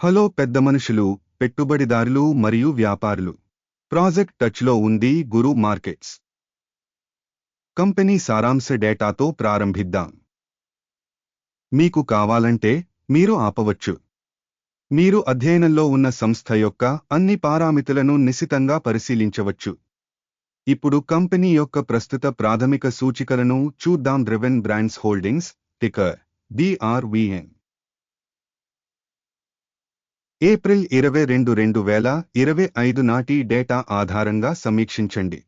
Hello పెద్ద మనుషులు పెట్టుబడిదారులు మరియు వ్యాపారులు. ప్రాజెక్ట్ టచ్లో ఉంది గురు మార్కెట్స్. కంపెనీ సారాంశ డేటాతో ప్రారంభిద్దాం. మీకు కావాలంటే మీరు ఆపవచ్చు. మీరు అధ్యయనంలో ఉన్న సంస్థ యొక్క అన్ని పారామితులను నిశితంగా పరిశీలించవచ్చు. ఇప్పుడు కంపెనీ యొక్క ప్రస్తుత ప్రాథమిక సూచికలను చూద్దాం. Driven brands holdings ticker DRVN April ఇరవై రెండు రెండు వేల ఇరవై ఐదు నాటి డేటా ఆధారంగా సమీక్షించండి.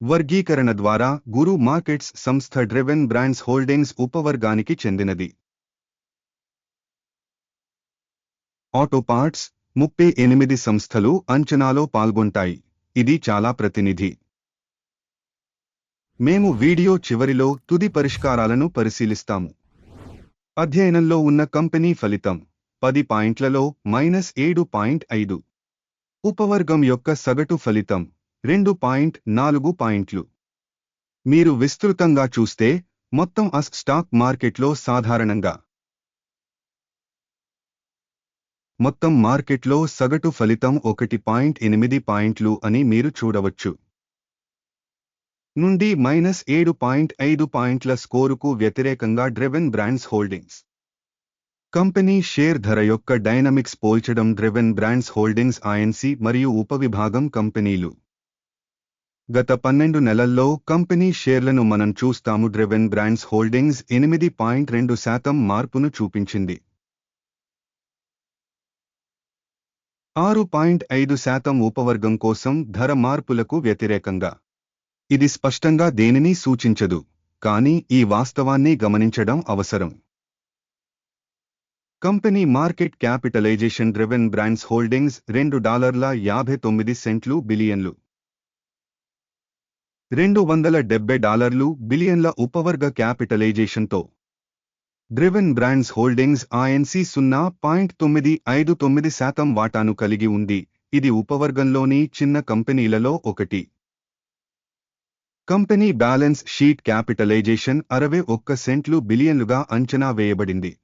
వర్గీకరణ ద్వారా గురు మార్కెట్స్ సంస్థ డ్రెవెన్ బ్రాండ్స్ హోల్డింగ్స్ ఉపవర్గానికి చెందినది. ఆటో పార్ట్స్ ముప్పై ఎనిమిది సంస్థలు అంచనాలో పాల్గొంటాయి. ఇది చాలా ప్రతినిధి. మేము వీడియో చివరిలో తుది పరిష్కారాలను పరిశీలిస్తాము. అధ్యయనంలో ఉన్న కంపెనీ ఫలితం. పది పాయింట్లలో మైనస్ ఏడు పాయింట్ ఐదు. ఉపవర్గం యొక్క సగటు ఫలితం రెండు పాయింట్ నాలుగు పాయింట్లు. మీరు విస్తృతంగా చూస్తే మొత్తం అస్ స్టాక్ మార్కెట్లో సాధారణంగా. మొత్తం మార్కెట్లో సగటు ఫలితం ఒకటి పాయింట్ ఎనిమిది పాయింట్లు అని మీరు చూడవచ్చు. నుండి మైనస్ ఏడు పాయింట్ ఐదు పాయింట్ల స్కోరుకు వ్యతిరేకంగా driven brands holdings. Company share ధర యొక్క డైనమిక్స్ పోల్చడం డ్రివెన్ బ్రాండ్స్ హోల్డింగ్స్ ఐఎన్సి మరియు ఉపవిభాగం కంపెనీలు. గత పన్నెండు నెలల్లో కంపెనీ షేర్లను మనం చూస్తాము. డ్రివెన్ బ్రాండ్స్ హోల్డింగ్స్ ఎనిమిది పాయింట్ రెండు శాతం మార్పును చూపించింది. ఆరు పాయింట్ ఐదు శాతం ఉపవర్గం కోసం ధర మార్పులకు వ్యతిరేకంగా. ఇది స్పష్టంగా దేనిని సూచించదు. కానీ ఈ వాస్తవాన్ని గమనించడం అవసరం. Company market capitalization driven brands holdings రెండు డాలర్ల యాభై తొమ్మిది సెంట్లు బిలియన్లు. రెండు వందల డెబ్బై డాలర్లు బిలియన్ల ఉపవర్గ క్యాపిటలైజేషన్తో. డ్రివెన్ బ్రాండ్స్ హోల్డింగ్స్ ఐఎన్సి సున్నా పాయింట్ తొమ్మిది ఐదు తొమ్మిది శాతం వాటాను కలిగి ఉంది. ఇది ఉపవర్గంలోని చిన్న కంపెనీలలో ఒకటి. కంపెనీ బ్యాలెన్స్ షీట్ క్యాపిటలైజేషన్ అరవై ఒక్క సెంట్లు బిలియన్లుగా అంచనా వేయబడింది.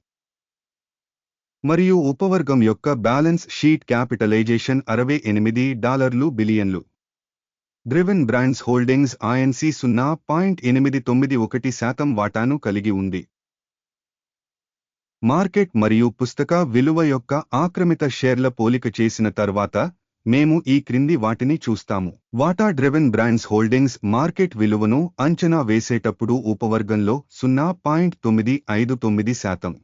మరియు ఉపవర్గం యొక్క బ్యాలెన్స్ షీట్ క్యాపిటలైజేషన్ అరవై ఎనిమిది డాలర్లు బిలియన్లు. డ్రివెన్ బ్రాండ్స్ హోల్డింగ్స్ ఐఎన్సి సున్నా పాయింట్ ఎనిమిది తొమ్మిది ఒకటి శాతం వాటాను కలిగి ఉంది. మార్కెట్ మరియు పుస్తక విలువ యొక్క ఆక్రమిత షేర్ల పోలిక చేసిన తర్వాత మేము ఈ క్రింది వాటిని చూస్తాము. వాటా డ్రివెన్ బ్రాండ్స్ హోల్డింగ్స్ మార్కెట్ విలువను అంచనా వేసేటప్పుడు ఉపవర్గంలో సున్నా పాయింట్ తొమ్మిది ఐదు తొమ్మిది శాతం.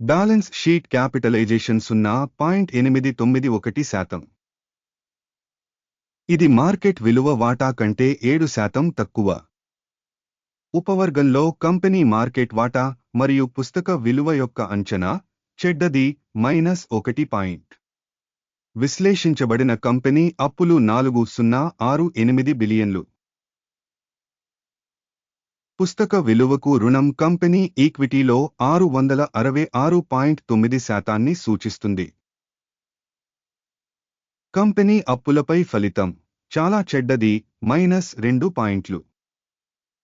బ్యాలెన్స్ షీట్ క్యాపిటలైజేషన్ సున్నా పాయింట్ ఎనిమిది తొమ్మిది ఒకటి శాతం. ఇది మార్కెట్ విలువ వాటా కంటే ఏడు శాతం తక్కువ. ఉపవర్గంలో కంపెనీ మార్కెట్ వాటా మరియు పుస్తక విలువ యొక్క అంచనా చెడ్డది మైనస్ ఒకటి పాయింట్. విశ్లేషించబడిన కంపెనీ అప్పులు నాలుగు సున్నా ఆరు ఎనిమిది బిలియన్లు. పుస్తక విలువకు రుణం కంపెనీ ఈక్విటీలో ఆరు వందల అరవై ఆరు పాయింట్ తొమ్మిది శాతాన్ని సూచిస్తుంది. కంపెనీ అప్పులపై ఫలితం చాలా చెడ్డది మైనస్ రెండు పాయింట్లు.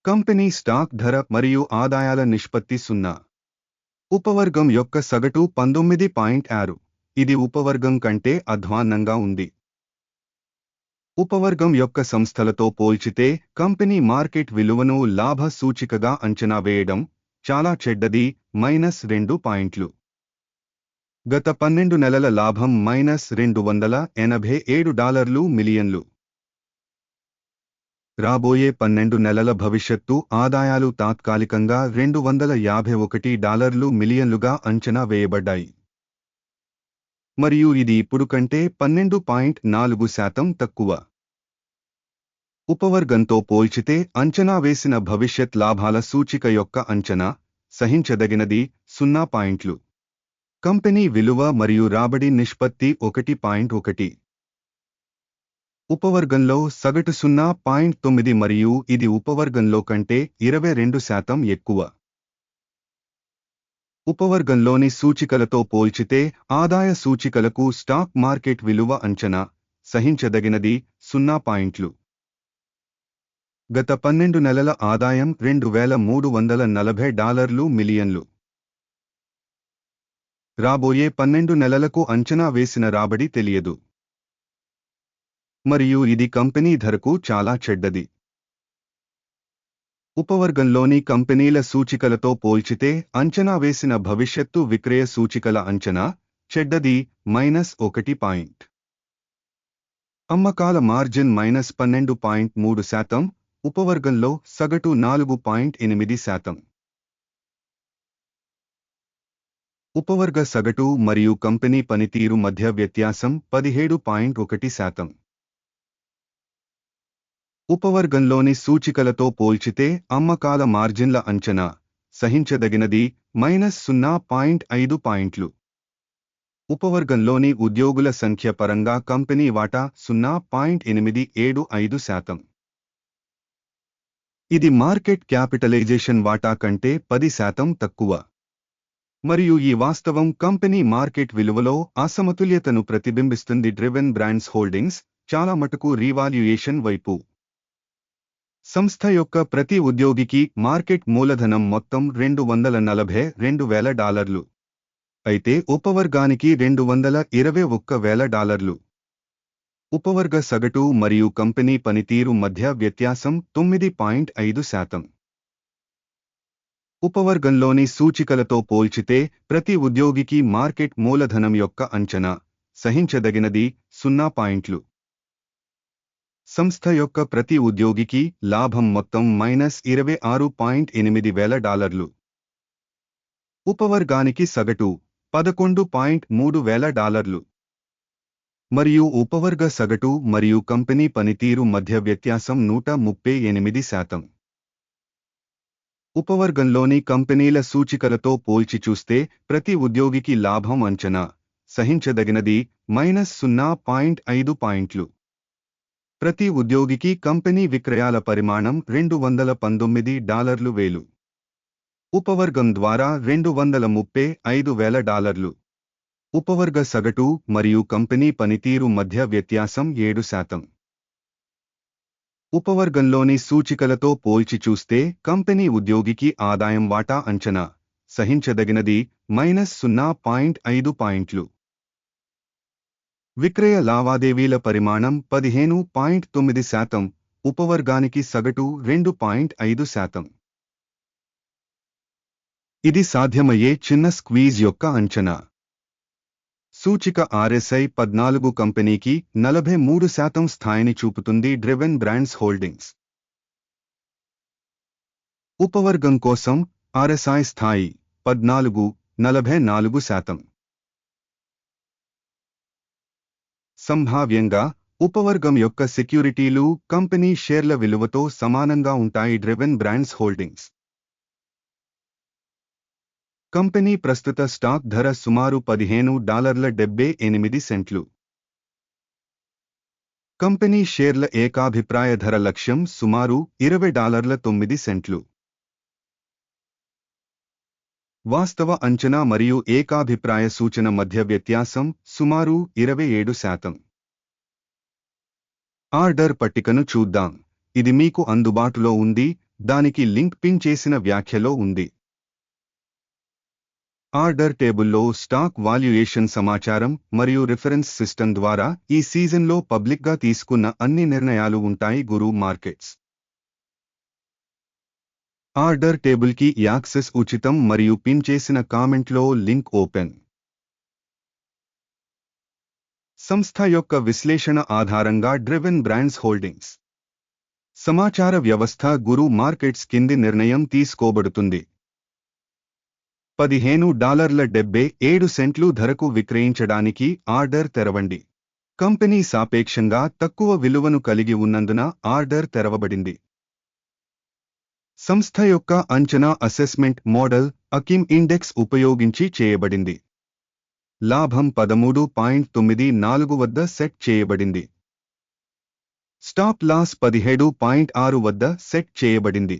కంపెనీ స్టాక్ ధర మరియు ఆదాయాల నిష్పత్తి సున్నా. ఉపవర్గం యొక్క సగటు పంతొమ్మిది పాయింట్ ఆరు. ఇది ఉపవర్గం కంటే అధ్వాన్నంగా ఉంది. ఉపవర్గం యొక్క సంస్థలతో పోల్చితే కంపెనీ మార్కెట్ విలువను లాభ సూచికగా అంచనా వేయడం చాలా చెడ్డది మైనస్ రెండు పాయింట్లు. గత పన్నెండు నెలల లాభం మైనస్ రెండు వందల ఎనభై ఏడు డాలర్లు మిలియన్లు. రాబోయే పన్నెండు నెలల భవిష్యత్తు ఆదాయాలు తాత్కాలికంగా రెండు వందల యాభై ఒకటి డాలర్లు మిలియన్లుగా అంచనా వేయబడ్డాయి. మరియు ఇది ఇప్పుడు కంటే పన్నెండు పాయింట్ నాలుగు శాతం తక్కువ. ఉపవర్గంతో పోల్చితే అంచనా వేసిన భవిష్యత్ లాభాల సూచిక యొక్క అంచనా సహించదగినది సున్నా పాయింట్లు. కంపెనీ విలువ మరియు రాబడి నిష్పత్తి ఒకటి పాయింట్ ఒకటి. ఉపవర్గంలో సగటు సున్నా పాయింట్ తొమ్మిది మరియు ఇది ఉపవర్గంలో కంటే ఇరవై రెండు శాతం ఎక్కువ. ఉపవర్గంలోని సూచికలతో పోల్చితే ఆదాయ సూచికలకు స్టాక్ మార్కెట్ విలువ అంచనా సహించదగినది సున్నా పాయింట్లు. గత పన్నెండు నెలల ఆదాయం రెండు వేల మూడు వందల నలభై డాలర్లు మిలియన్లు. రాబోయే పన్నెండు నెలలకు అంచనా వేసిన రాబడి తెలియదు. మరియు ఇది కంపెనీ ధరకు చాలా చెడ్డది. ఉపవర్గంలోని కంపెనీల సూచికలతో పోల్చితే అంచనా వేసిన భవిష్యత్తు విక్రయ సూచికల అంచనా చెడ్డది మైనస్ ఒకటి పాయింట్. అమ్మకాల మార్జిన్ మైనస్ పన్నెండు పాయింట్ మూడు శాతం ఉపవర్గంలో సగటు నాలుగు పాయింట్ ఎనిమిది శాతం. ఉపవర్గ సగటు మరియు కంపెనీ పనితీరు మధ్య వ్యత్యాసం పదిహేడు పాయింట్ ఒకటి శాతం. ఉపవర్గంలోని సూచికలతో పోల్చితే అమ్మకాల మార్జిన్ల అంచనా సహించదగినది మైనస్ సున్నా పాయింట్ ఐదు పాయింట్లు. ఉపవర్గంలోని ఉద్యోగుల సంఖ్య పరంగా కంపెనీ వాటా సున్నా పాయింట్ ఎనిమిది ఏడు ఐదు శాతం. ఇది మార్కెట్ క్యాపిటలైజేషన్ వాటా కంటే పది శాతం తక్కువ. మరియు ఈ వాస్తవం కంపెనీ మార్కెట్ విలువలో అసమతుల్యతను ప్రతిబింబిస్తుంది డ్రివెన్ బ్రాండ్స్ హోల్డింగ్స్ చాలా మటుకు రీవాల్యుయేషన్ వైపు. సంస్థ యొక్క ప్రతి ఉద్యోగికి మార్కెట్ మూలధనం మొత్తం రెండు వందల నలభై రెండు వేల డాలర్లు. అయితే ఉపవర్గానికి రెండు వందల ఇరవై ఒక్క వేల డాలర్లు. ఉపవర్గ సగటు మరియు కంపెనీ పనితీరు మధ్య వ్యత్యాసం తొమ్మిది పాయింట్ ఐదు శాతం. ఉపవర్గంలోని సూచికలతో పోల్చితే ప్రతి ఉద్యోగికి మార్కెట్ మూలధనం యొక్క అంచనా సహించదగినది సున్నా పాయింట్లు. సంస్థ యొక్క ప్రతి ఉద్యోగికి లాభం మొత్తం మైనస్ ఇరవై ఆరు పాయింట్ ఎనిమిది వేల డాలర్లు. ఉపవర్గానికి సగటు పదకొండు పాయింట్ మూడు వేల డాలర్లు. మరియు ఉపవర్గ సగటు మరియు కంపెనీ పనితీరు మధ్య వ్యత్యాసం నూట ముప్పై ఎనిమిది శాతం. ఉపవర్గంలోని కంపెనీల సూచికలతో పోల్చి చూస్తే ప్రతి ఉద్యోగికి లాభం అంచనా సహించదగినది మైనస్ సున్నా పాయింట్ ఐదు పాయింట్లు. ప్రతి ఉద్యోగికి కంపెనీ విక్రయాల పరిమాణం రెండు వందల పంతొమ్మిది డాలర్లు వేలు. ఉపవర్గం ద్వారా రెండు వందల ముప్పై ఐదు వేల డాలర్లు. ఉపవర్గ సగటు మరియు కంపెనీ పనితీరు మధ్య వ్యత్యాసం ఏడు శాతం. ఉపవర్గంలోని సూచికలతో పోల్చి చూస్తే కంపెనీ ఉద్యోగికి ఆదాయం వాటా అంచనా సహించదగినది మైనస్ సున్నా పాయింట్ ఐదు పాయింట్లు. విక్రయ లావాదేవీల పరిమాణం పదిహేను పాయింట్ తొమ్మిది శాతం ఉపవర్గానికి సగటు రెండు పాయింట్ ఐదు శాతం. ఇది సాధ్యమయ్యే చిన్న స్క్వీజ్ యొక్క అంచనా. సూచిక ఆర్ఎస్ఐ పద్నాలుగు కంపెనీకి నలభై మూడు శాతం స్థాయిని చూపుతుంది డ్రివెన్ బ్రాండ్స్ హోల్డింగ్స్. ఉపవర్గం కోసం ఆర్ఎస్ఐ స్థాయి పద్నాలుగు నలభై నాలుగు శాతం. సంభావ్యంగా ఉపవర్గం యొక్క సెక్యూరిటీలు కంపెనీ షేర్ల విలువతో సమానంగా ఉంటాయి డ్రివెన్ బ్రాండ్స్ హోల్డింగ్స్. కంపెనీ ప్రస్తుత స్టాక్ ధర సుమారు పదిహేను డాలర్ల డెబ్బే ఎనిమిది సెంట్లు. కంపెనీ షేర్ల ఏకాభిప్రాయ ధర లక్ష్యం సుమారు ఇరవై డాలర్ల తొమ్మిది సెంట్లు. వాస్తవ అంచనా మరియు ఏకాభిప్రాయ సూచన మధ్య వ్యత్యాసం సుమారు ఇరవై ఏడు శాతం. ఆర్డర్ పట్టికను చూద్దాం. ఇది మీకు అందుబాటులో ఉంది దానికి లింక్ పిన్ చేసిన వ్యాఖ్యలో ఉంది. ఆర్డర్ టేబుల్లో స్టాక్ వాల్యుయేషన్ సమాచారం మరియు రిఫరెన్స్ సిస్టమ్ ద్వారా ఈ సీజన్లో పబ్లిక్గా తీసుకున్న అన్ని నిర్ణయాలు ఉంటాయి గురు మార్కెట్స్. ఆర్డర్ టేబుల్కి యాక్సెస్ ఉచితం మరియు పిన్ చేసిన కామెంట్లో లింక్ ఓపెన్. సంస్థ యొక్క విశ్లేషణ ఆధారంగా డ్రివెన్ బ్రాండ్స్ హోల్డింగ్స్. సమాచార వ్యవస్థ గురు మార్కెట్స్ కింది నిర్ణయం తీసుకోబడుతుంది. పదిహేను డాలర్ల డెబ్బై ఏడు సెంట్లు ధరకు విక్రయించడానికి ఆర్డర్ తెరవండి. కంపెనీ సాపేక్షంగా తక్కువ విలువను కలిగి ఉన్నందున ఆర్డర్ తెరవబడింది. సంస్థ యొక్క అంచనా అసెస్మెంట్ మోడల్ అకిమ్ ఇండెక్స్ ఉపయోగించి చేయబడింది. లాభం పదమూడు పాయింట్ తొమ్మిది నాలుగు వద్ద సెట్ చేయబడింది. స్టాప్ లాస్ పదిహేడు పాయింట్ ఆరు వద్ద సెట్ చేయబడింది.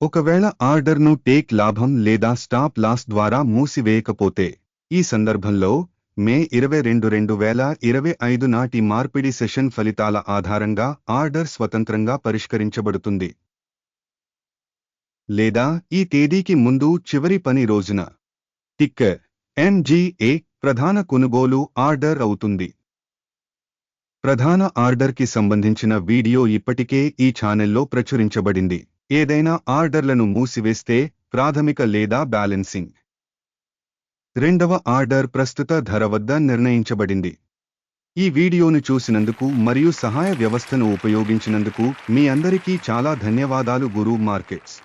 ఒకవేళ ఆర్డర్ను టేక్ లాభం లేదా స్టాప్ లాస్ ద్వారా మూసివేయకపోతే ఈ సందర్భంలో మే ఇరవై రెండు రెండు వేల ఇరవై ఐదు నాటి మార్పిడి సెషన్ ఫలితాల ఆధారంగా ఆర్డర్ స్వతంత్రంగా పరిష్కరించబడుతుంది. లేదా ఈ తేదీకి ముందు చివరి పని రోజున. టిక్కర్ ఎంజీఏ ప్రధాన కొనుగోలు ఆర్డర్ అవుతుంది. ప్రధాన ఆర్డర్కి సంబంధించిన వీడియో ఇప్పటికే ఈ ఛానెల్లో ప్రచురించబడింది. ఏదైనా ఆర్డర్లను మూసివేస్తే ప్రాథమిక లేదా బ్యాలెన్సింగ్. రెండవ ఆర్డర్ ప్రస్తుత ధర వద్ద నిర్ణయించబడింది. ఈ వీడియోను చూసినందుకు మరియు సహాయ వ్యవస్థను ఉపయోగించినందుకు మీ అందరికీ చాలా ధన్యవాదాలు గురు మార్కెట్స్.